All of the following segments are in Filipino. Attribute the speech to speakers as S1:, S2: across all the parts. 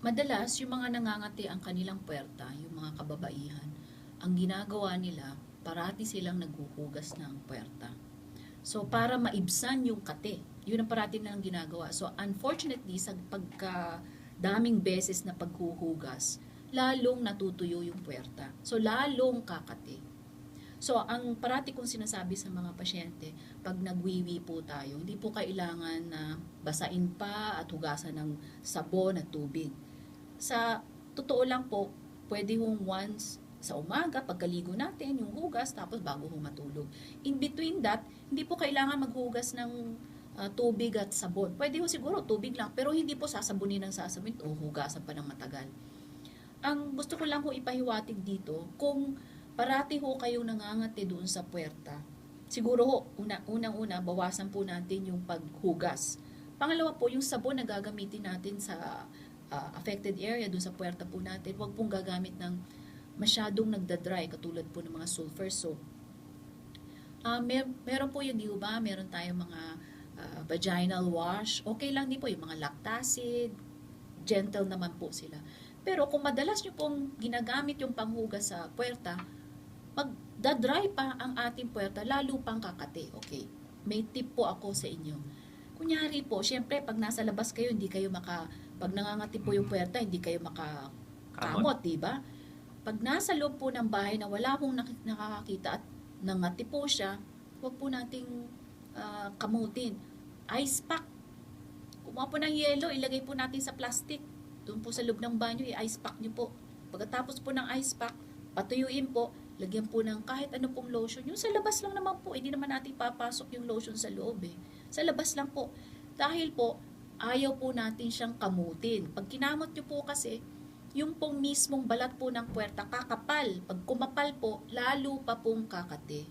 S1: madalas yung mga nangangati ang kanilang puwerta, yung mga kababaihan, ang ginagawa nila, parati silang naghuhugas ng puwerta. So, para maibsan yung kate, yun ang parati nilang ginagawa. So, unfortunately, sa pagka daming beses na paghuhugas, lalong natutuyo yung puwerta. So, lalong kakati. So, ang parati kong sinasabi sa mga pasyente, pag nagwiwi po tayo, hindi po kailangan na basain pa at hugasan ng sabon at tubig. Sa totoo lang po, pwede hong once sa umaga, pagkaligo natin, yung hugas, tapos bago ho matulog. In between that, hindi po kailangan maghugas ng ah, tubig at sabon. Pwede ho siguro tubig lang, pero hindi po sasabunin ng sasabunin o hugasan pa ng matagal. Ang gusto ko lang ho ipahiwatig dito, kung parati ho kayong nangangati doon sa puwerta, siguro ho, una, unang-una, bawasan po natin yung paghugas. Pangalawa po, yung sabon na gagamitin natin sa ah, affected area, doon sa puwerta po natin, huwag pong gagamit ng masyadong nagda-dry, katulad po ng mga sulfur soap. Ah, mer meron po yung di ho ba, meron tayong mga ah, vaginal wash, okay lang din po yung mga lactacid, gentle naman po sila. Pero kung madalas nyo pong ginagamit yung panghugas sa puwerta, magda-dry pa ang ating puwerta, lalo pang kakati. Okay, may tip po ako sa inyo. Kunyari po, syempre, pag nasa labas kayo, hindi kayo maka, pag nangangati po yung puwerta, hindi kayo maka kamot, di ba? Pag nasa loob po ng bahay na wala pong nak- nakakakita at nangati po siya, huwag po nating ah, kamutin. Ice pack. Kumuha po ng yelo, ilagay po natin sa plastic. Doon po sa loob ng banyo, i-ice pack nyo po. Pagkatapos po ng ice pack, patuyuin po, lagyan po ng kahit ano pong lotion. Yung sa labas lang naman po, hindi naman natin papasok yung lotion sa loob eh. Sa labas lang po. Dahil po, ayaw po natin siyang kamutin. Pag kinamot nyo po kasi, yung pong mismong balat po ng puwerta kakapal. Pag kumapal po, lalo pa pong kakate.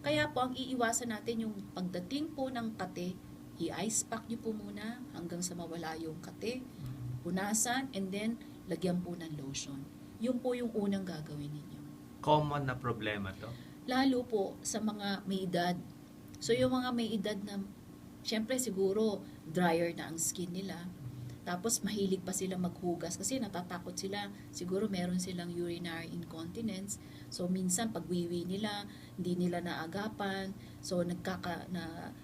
S1: Kaya po ang iiwasan natin yung pagdating po ng kate, i-ice pack nyo po muna hanggang sa mawala yung kate, punasan, and then lagyan po ng lotion. Yun po yung unang gagawin ninyo.
S2: Common na problema to.
S1: Lalo po sa mga may edad. So yung mga may edad na, syempre siguro drier na ang skin nila, tapos mahilig pa sila maghugas kasi natatakot sila. Siguro meron silang urinary incontinence. So minsan pagwiwi nila, hindi nila naagapan. So nagkaka na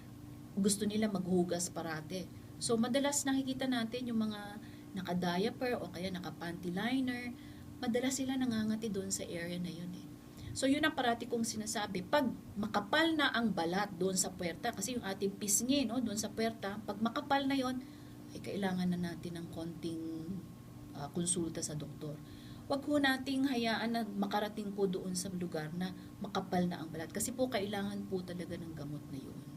S1: gusto nila maghugas parate. So madalas nakikita natin yung mga naka-diaper o kaya naka-panty liner, madalas sila nangangati doon sa area na yun eh. So yun ang parati kong sinasabi, pag makapal na ang balat doon sa puwerta, kasi yung ating pisngi no, doon sa puwerta, pag makapal na yon ay kailangan na natin ng konting ah, konsulta sa doktor. Huwag ho nating hayaan na makarating po doon sa lugar na makapal na ang balat. Kasi po kailangan po talaga ng gamot na yun.